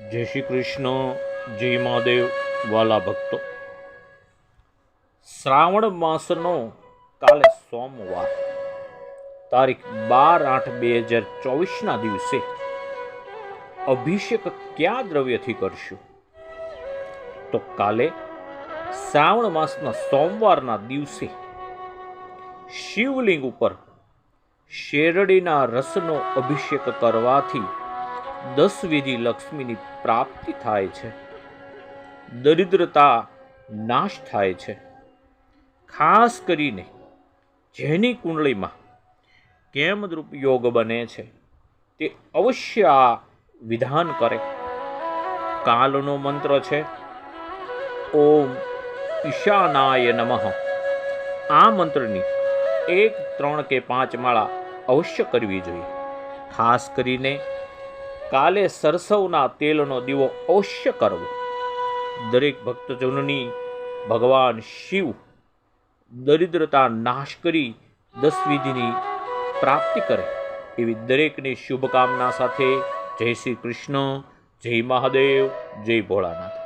જય શ્રી કૃષ્ણ, જય મહાદેવ, વાલા ભક્તો. શ્રાવણ માસનો કાલે સોમવાર, તારીખ બાર આઠ બે હજાર ચોવીસના દિવસે અભિષેક કયા દ્રવ્યથી કરશું? તો કાલે શ્રાવણ માસના સોમવારના દિવસે શિવલિંગ ઉપર શેરડીના રસનો અભિષેક કરવાથી દસ વિધિ લક્ષ્મીની પ્રાપ્તિ થાય છે. દરિદ્રતા નાશ થાય છે. ખાસ કરીને જેની કુંડળીમાં કેમદ્રુપ યોગ બને છે, તે અવશ્ય આ વિધાન કરે. કાલનો મંત્ર છે, ઓમ ઈશાનાય નમઃ. આ મંત્રની એક, ત્રણ કે પાંચ માળા અવશ્ય કરવી જોઈએ. ખાસ કરીને કાલે સરસવના તેલનો દીવો અવશ્ય કરવો. દરેક ભક્તજનોની ભગવાન શિવ દરિદ્રતા નાશ કરી દસ વિધિની પ્રાપ્તિ કરે એવી દરેકની શુભકામના સાથે જય શ્રી કૃષ્ણ, જય મહાદેવ, જય ભોળાનાથ.